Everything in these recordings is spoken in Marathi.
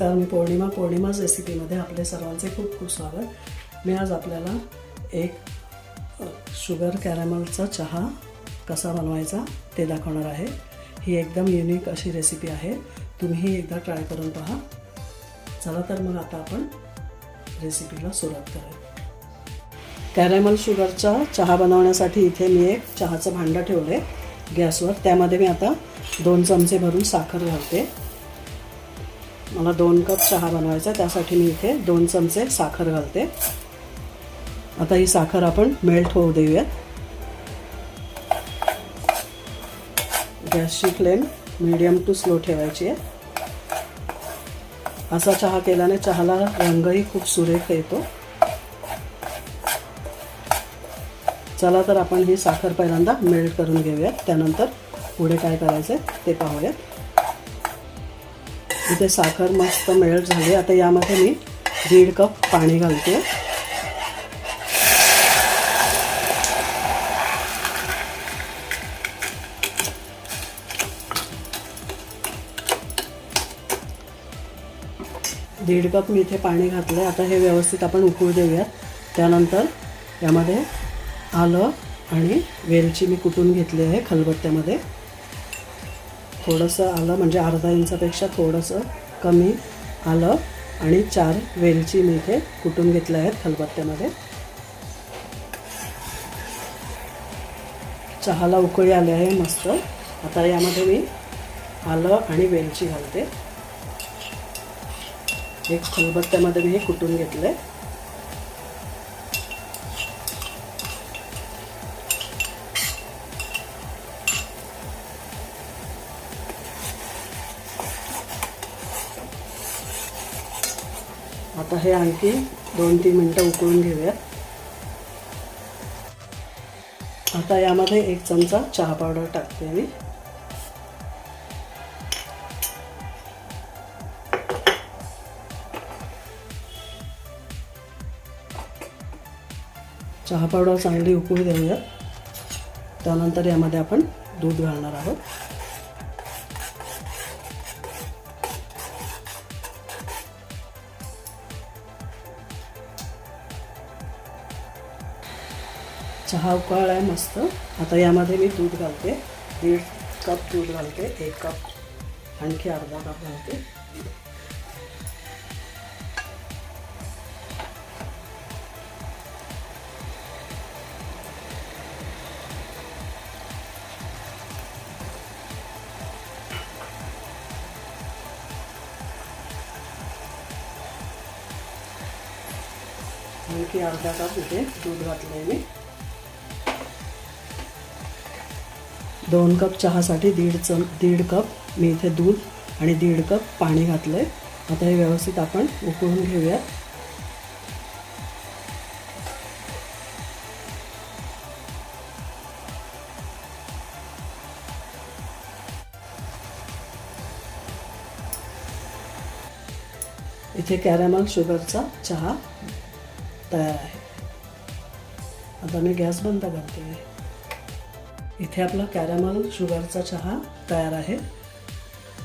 पौर्णिमाज रेसिपीमध्ये आपले सर्वांचे खूप खूप स्वागत. मी आज आपल्याला एक शुगर कॅरेमलचा चहा कसा बनवायचा ते दाखवणार आहे. ही एकदम युनिक अशी रेसिपी आहे. तुम्ही एकदा ट्राय करून पहा. चला तर मग आता आपण रेसिपीला सुरुवात करूया. कॅरेमल शुगरचा चहा बनवण्यासाठी इथे मी एक चहाचं भांडं ठेवलं आहे गॅसवर. त्यामध्ये मी आता दोन चमचे भरून साखर घालते. मला दोन कप चहा बनवायचा त्यासाठी मी इथे दोन चमचे साखर घालते. आता ही साखर आपण मेल्ट होऊ देऊयात. गॅसची फ्लेम मीडियम टू स्लो ठेवायची आहे. असा चहा केल्याने चहाला रंगही खूप सुरेख येतो. चला तर आपण ही साखर पहिल्यांदा मेल्ट करून घेऊयात. त्यानंतर पुढे काय करायचं ते पाहूयात. इथे साखर मस्त मेल्ट झाली. आता यामध्ये मी दीड कप पाणी घालते. दीड कप मी इथे पाणी घातलं आता हे व्यवस्थित आपण उकळू देऊयात. त्यानंतर यामध्ये आलं आणि वेलची मी कुटून घेतली आहे खलबत्त्यामध्ये. थोडंसं आलं म्हणजे अर्धा इंचापेक्षा थोडंसं कमी आलं आणि चार वेलची मी इथे कुटून घेतल्या आहेत खलबत्त्यामध्ये. चहाला उकळी आली आहे मस्त. आता यामध्ये मी आलं आणि वेलची घालते. एक खलबत्त्यामध्ये मी हे कुटून घेतलं आहे आता हे आणखी दोन तीन मिनटं उकळून घेऊयात. आता यामध्ये एक चमचा चहा पावडर टाकते मी. चहा पावडर चांगली उकळू देऊया त्यानंतर यामध्ये आपण दूध घालणार आहोत. चहा उकळला आहे मस्त. आता यामध्ये मी दूध घालते. दीड कप दूध घालते एक कप. आणखी अर्धा कप घालते. आणखी अर्धा कप इथे दूध घातलं आहे मी. दोन कप चहासाठी दीड चम दीड कप मी इथे दूध आणि दीड कप पाणी घातलं आहे आता हे व्यवस्थित आपण उकळून घेऊयात इथे कॅरामल शुगरचा चहा तयार आहे. आता मी गॅस बंद करते. इथे आपला कॅरामल शुगरचा चहा तयार आहे.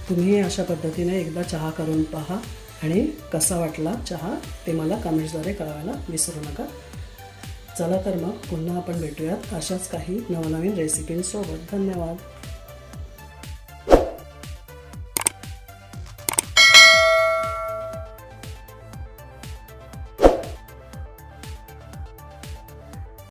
तुम्ही अशा पद्धतीने एकदा चहा करून पहा आणि कसा वाटला चहा ते मला कमेंट्सद्वारे कळवायला विसरू नका. चला तर मग पुन्हा आपण भेटूयात अशाच काही नवनवीन रेसिपींसोबत धन्यवाद.